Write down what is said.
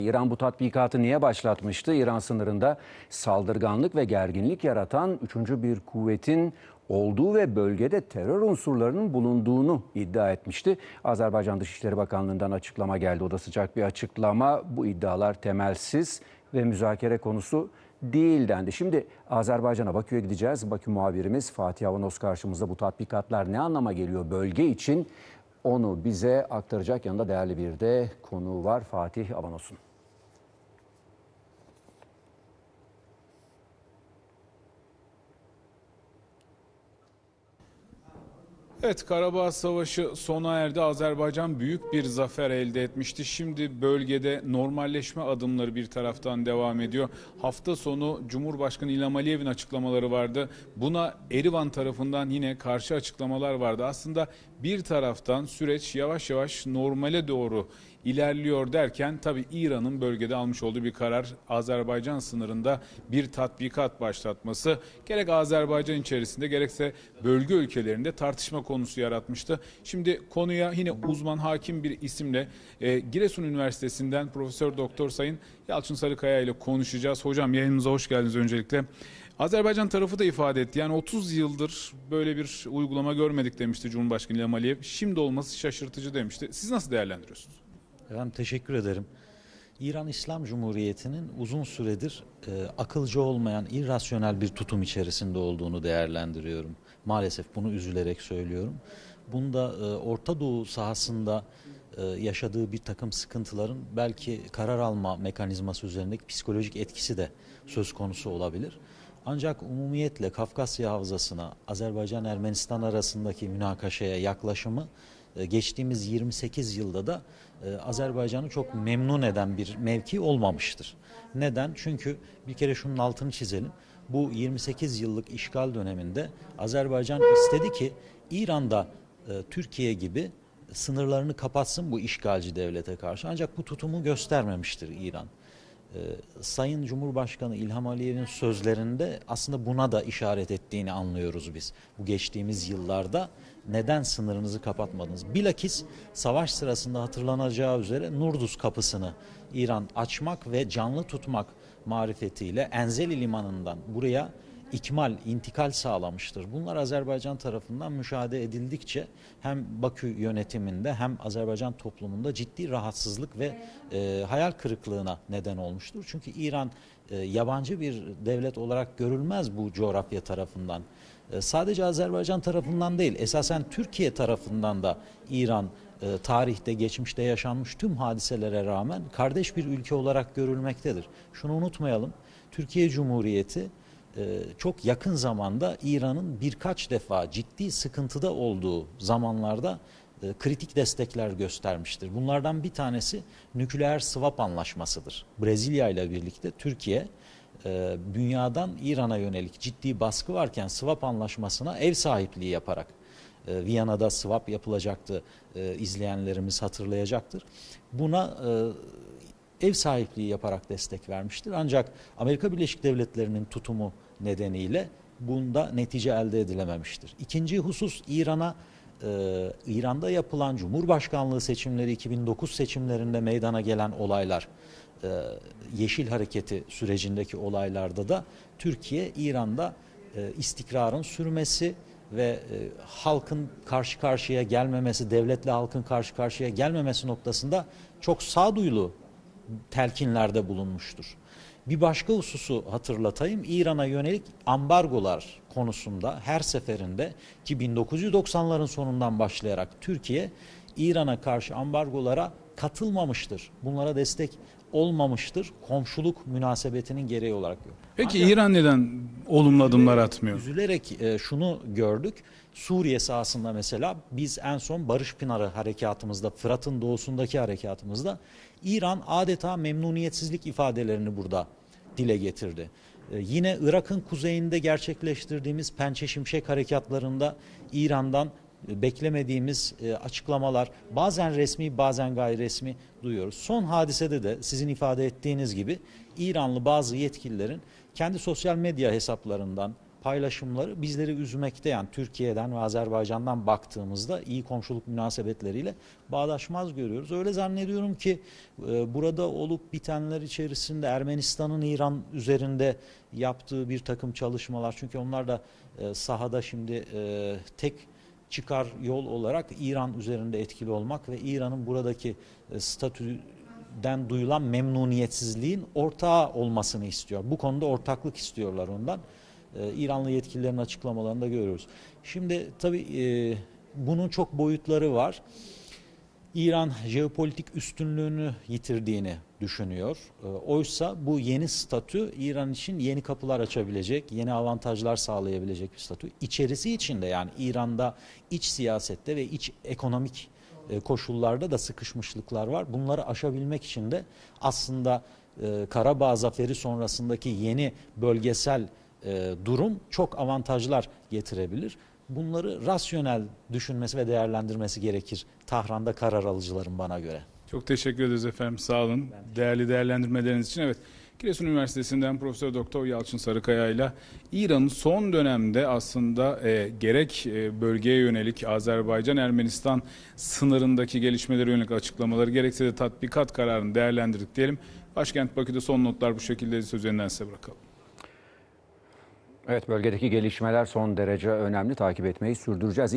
İran bu tatbikatı niye başlatmıştı? İran sınırında saldırganlık ve gerginlik yaratan üçüncü bir kuvvetin olduğu ve bölgede terör unsurlarının bulunduğunu iddia etmişti. Azerbaycan Dışişleri Bakanlığı'ndan açıklama geldi. O da sıcak bir açıklama. Bu iddialar temelsiz ve müzakere konusu değil dendi. Şimdi Azerbaycan'a Bakü'ye gideceğiz. Bakü muhabirimiz Fatih Avanos karşımızda. Bu tatbikatlar ne anlama geliyor bölge için? Onu bize aktaracak yanında değerli bir de konuğu var Fatih Avanos'un. Evet Karabağ Savaşı sona erdi. Azerbaycan büyük bir zafer elde etmişti. Şimdi bölgede normalleşme adımları bir taraftan devam ediyor. Hafta sonu Cumhurbaşkanı İlham Aliyev'in açıklamaları vardı. Buna Erivan tarafından yine karşı açıklamalar vardı. Aslında bir taraftan süreç yavaş yavaş normale doğru ilerliyor derken tabi İran'ın bölgede almış olduğu bir karar Azerbaycan sınırında bir tatbikat başlatması gerek Azerbaycan içerisinde gerekse bölge ülkelerinde tartışma konusu yaratmıştı. Şimdi konuya yine uzman hakim bir isimle e, Giresun Üniversitesi'nden Profesör Doktor Sayın Yalçın Sarıkaya ile konuşacağız. Hocam yayınımıza hoş geldiniz öncelikle. Azerbaycan tarafı da ifade etti. Yani 30 yıldır böyle bir uygulama görmedik demişti Cumhurbaşkanı İlham Aliyev. Şimdi olması şaşırtıcı demişti. Siz nasıl değerlendiriyorsunuz? Efendim teşekkür ederim. İran İslam Cumhuriyeti'nin uzun süredir e, akılcı olmayan, irrasyonel bir tutum içerisinde olduğunu değerlendiriyorum. Maalesef bunu üzülerek söylüyorum. Bunda e, Orta Doğu sahasında e, yaşadığı bir takım sıkıntıların belki karar alma mekanizması üzerindeki psikolojik etkisi de söz konusu olabilir. Ancak umumiyetle Kafkasya Havzası'na Azerbaycan-Ermenistan arasındaki münakaşaya yaklaşımı e, geçtiğimiz 28 yılda da e, Azerbaycan'ı çok memnun eden bir mevki olmamıştır. Neden? Çünkü bir kere şunun altını çizelim. Bu 28 yıllık işgal döneminde Azerbaycan istedi ki İran'da e, Türkiye gibi sınırlarını kapatsın bu işgalci devlete karşı. Ancak bu tutumu göstermemiştir İran. Ee, Sayın Cumhurbaşkanı İlham Aliyev'in sözlerinde aslında buna da işaret ettiğini anlıyoruz biz. Bu geçtiğimiz yıllarda neden sınırınızı kapatmadınız? Bilakis savaş sırasında hatırlanacağı üzere Nurduz kapısını İran açmak ve canlı tutmak marifetiyle Enzeli limanından buraya ikmal, intikal sağlamıştır. Bunlar Azerbaycan tarafından müşahede edildikçe hem Bakü yönetiminde hem Azerbaycan toplumunda ciddi rahatsızlık ve e, hayal kırıklığına neden olmuştur. Çünkü İran e, yabancı bir devlet olarak görülmez bu coğrafya tarafından. E, sadece Azerbaycan tarafından değil, esasen Türkiye tarafından da İran e, tarihte, geçmişte yaşanmış tüm hadiselere rağmen kardeş bir ülke olarak görülmektedir. Şunu unutmayalım, Türkiye Cumhuriyeti çok yakın zamanda İran'ın birkaç defa ciddi sıkıntıda olduğu zamanlarda e, kritik destekler göstermiştir. Bunlardan bir tanesi nükleer swap anlaşmasıdır. Brezilya ile birlikte Türkiye e, dünyadan İran'a yönelik ciddi baskı varken swap anlaşmasına ev sahipliği yaparak Viyana'da swap yapılacaktı izleyenlerimiz hatırlayacaktır. Buna ev sahipliği yaparak destek vermiştir. Ancak Amerika Birleşik Devletleri'nin tutumu nedeniyle bunda netice elde edilememiştir. İkinci husus İran'a e, İran'da yapılan Cumhurbaşkanlığı seçimleri 2009 seçimlerinde meydana gelen olaylar e, Yeşil Hareketi sürecindeki olaylarda da Türkiye İran'da e, istikrarın sürmesi ve e, halkın karşı karşıya gelmemesi, devletle halkın karşı karşıya gelmemesi noktasında çok sağduyulu telkinlerde bulunmuştur. Bir başka hususu hatırlatayım. İran'a yönelik ambargolar konusunda her seferinde ki 1990'ların sonundan başlayarak Türkiye İran'a karşı ambargolara katılmamıştır. Bunlara destek olmamıştır. Komşuluk münasebetinin gereği olarak. Peki Ancak, İran neden olumlu adımlar atmıyor? Üzülerek e, şunu gördük. Suriye sahasında mesela biz en son Barış Pınarı harekatımızda, Fırat'ın doğusundaki harekatımızda İran adeta memnuniyetsizlik ifadelerini burada dile getirdi. Ee, yine Irak'ın kuzeyinde gerçekleştirdiğimiz Pençe Şimşek harekatlarında İran'dan e, beklemediğimiz e, açıklamalar bazen resmi bazen gayri resmi duyuyoruz. Son hadisede de sizin ifade ettiğiniz gibi İranlı bazı yetkililerin kendi sosyal medya hesaplarından paylaşımları bizleri üzmekte. Yani Türkiye'den ve Azerbaycan'dan baktığımızda iyi komşuluk münasebetleriyle bağdaşmaz görüyoruz. Öyle zannediyorum ki e, burada olup bitenler içerisinde Ermenistan'ın İran üzerinde yaptığı bir takım çalışmalar çünkü onlar da e, sahada şimdi e, tek çıkar yol olarak İran üzerinde etkili olmak ve İran'ın buradaki e, statüden duyulan memnuniyetsizliğin ortağı olmasını istiyor. Bu konuda ortaklık istiyorlar ondan. E, İranlı yetkililerin açıklamalarında görüyoruz. Şimdi tabii e, bunun çok boyutları var. İran jeopolitik üstünlüğünü yitirdiğini düşünüyor. E, Oysa bu yeni statü İran için yeni kapılar açabilecek, yeni avantajlar sağlayabilecek bir statü. İçerisi içinde yani İran'da iç siyasette ve iç ekonomik e, koşullarda da sıkışmışlıklar var. Bunları aşabilmek için de aslında e, Karabağ zaferi sonrasındaki yeni bölgesel e, durum çok avantajlar getirebilir. Bunları rasyonel düşünmesi ve değerlendirmesi gerekir Tahran'da karar alıcıların bana göre. Çok teşekkür ederiz efendim. Sağ olun. Değerli değerlendirmeleriniz için. Evet. Giresun Üniversitesi'nden Profesör Doktor Yalçın Sarıkaya ile İran'ın son dönemde aslında e, gerek e, bölgeye yönelik Azerbaycan Ermenistan sınırındaki gelişmelere yönelik açıklamaları gerekse de tatbikat kararını değerlendirdik diyelim. Başkent Bakü'de son notlar bu şekilde söz size bırakalım. Evet bölgedeki gelişmeler son derece önemli takip etmeyi sürdüreceğiz.